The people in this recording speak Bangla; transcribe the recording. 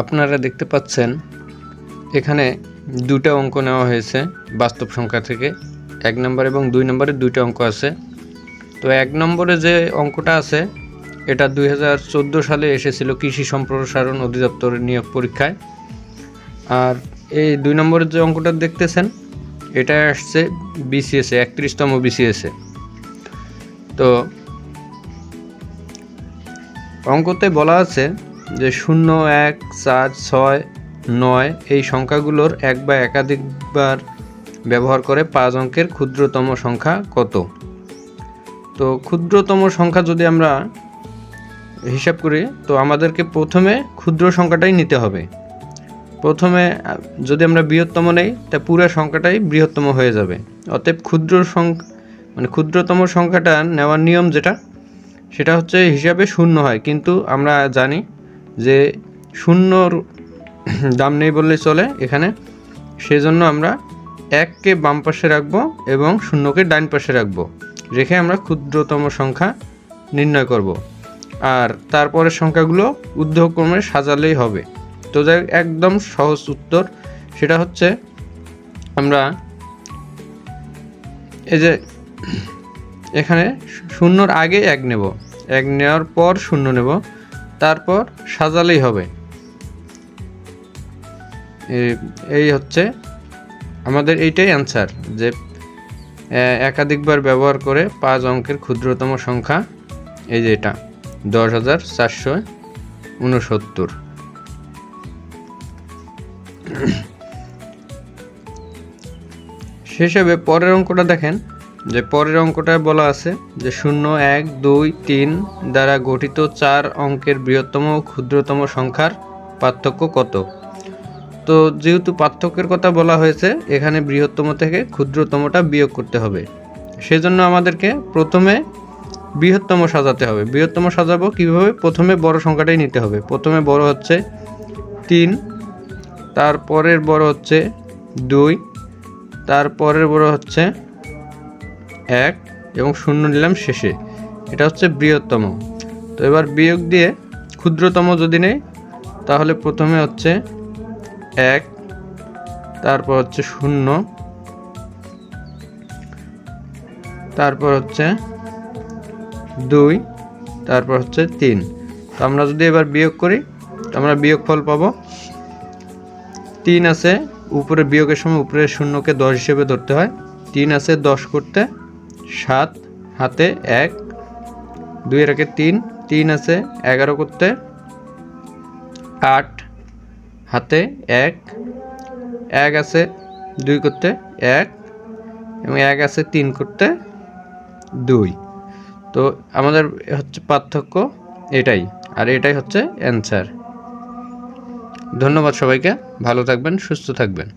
আপনারা দেখতে পাচ্ছেন, এখানে দুটো অঙ্ক নেওয়া হয়েছে বাস্তব সংখ্যা থেকে। এক নম্বর এবং দুই নম্বরে দুইটা অঙ্ক আছে। তো এক নম্বরে যে অঙ্কটা আছে, এটা দুই হাজার চোদ্দ সালে এসেছিল কৃষি সম্প্রসারণ অধিদপ্তরের নিয়োগ পরীক্ষায়। আর এই দুই নম্বরের যে অঙ্কটা দেখতেছেন, এটা আসছে বিসিএসে একত্রিশতম বিসিএসে তো অঙ্কতে বলা আছে যে শূন্য এক চার ছয় নয় এই সংখ্যাগুলোর এক বা একাধিকবার ব্যবহার করে পাঁচ অঙ্কের ক্ষুদ্রতম সংখ্যা কত? তো ক্ষুদ্রতম সংখ্যা যদি আমরা হিসাব করি, তো আমাদেরকে প্রথমে ক্ষুদ্র সংখ্যাটাই নিতে হবে। প্রথমে, যদি আমরা বৃহত্তম নেই, তা পুরো সংখ্যাটাই বৃহত্তম হয়ে যাবে। অতএব ক্ষুদ্র সংখ্যা মানে ক্ষুদ্রতম সংখ্যাটা নেওয়ার নিয়ম যেটা, সেটা হচ্ছে হিসাবে শূন্য হয়। কিন্তু আমরা জানি যে শূন্যর দাম নেই বললেই চলে এখানে। সেজন্য আমরা এককে বাম পাশে রাখব এবং শূন্যকে ডান পাশে রাখব। রেখে আমরা ক্ষুদ্রতম সংখ্যা নির্ণয় করব। আর তারপরের সংখ্যাগুলো ঊর্ধ্বক্রমে সাজালেই হবে। তো যাই একদম সহজ উত্তর। সেটা হচ্ছে আমরা এই যে এখানে শূন্যর আগে এক নেব। এক নেওয়ার পর শূন্য নেব। তারপর সাজালেই হবে। এই হচ্ছে আমাদের এইটাই অ্যান্সার যে একাধিকবার ব্যবহার করে পাঁচ অঙ্কের ক্ষুদ্রতম সংখ্যা, এই যে এটা, দশ হাজার চারশো উনসত্তর। সে হিসেবে পরের অঙ্কটা দেখেন। যে পরের অঙ্কটায় বলা আছে যে শূন্য, এক, দুই, তিন দ্বারা গঠিত চার অঙ্কের বৃহত্তম ও ক্ষুদ্রতম সংখ্যার পার্থক্য কত? তো যেহেতু পার্থক্যের কথা বলা হয়েছে, এখানে বৃহত্তম থেকে ক্ষুদ্রতমটা বিয়োগ করতে হবে। সেজন্য আমাদেরকে প্রথমে বৃহত্তম সাজাতে হবে। বৃহত্তম সাজাবো কীভাবে? প্রথমে বড় সংখ্যাটাই নিতে হবে। প্রথমে বড় হচ্ছে তিন, তারপরের বড় হচ্ছে দুই, তারপরের বড় হচ্ছে এক এবং শূন্য নিলাম শেষে। এটা হচ্ছে বৃহত্তম। তো এবার বিয়োগ দিয়ে ক্ষুদ্রতম যদি নেই, তাহলে প্রথমে হচ্ছে এক, তারপর হচ্ছে শূন্য, তারপর হচ্ছে দুই, তারপর হচ্ছে তিন। তো আমরা যদি এবার বিয়োগ করি, তো আমরা বিয়োগ ফল পাবো। তিন আছে, উপরে বিয়োগের সময় উপরের শূন্যকে দশ হিসেবে ধরতে হয়। তিন আছে, দশ করতে সাত, হাতে এক দুই একে তিন তিন আছে, এগারো করতে, আট, হাতে এক এক আছে, দুই করতে, এক, এবং এক আছে, তিন করতে, দুই। তো আমাদের হচ্ছে পার্থক্য এটাই, আর এটাই হচ্ছে অ্যান্সার। ধন্যবাদ সবাইকে, ভালো থাকবেন, সুস্থ থাকবেন।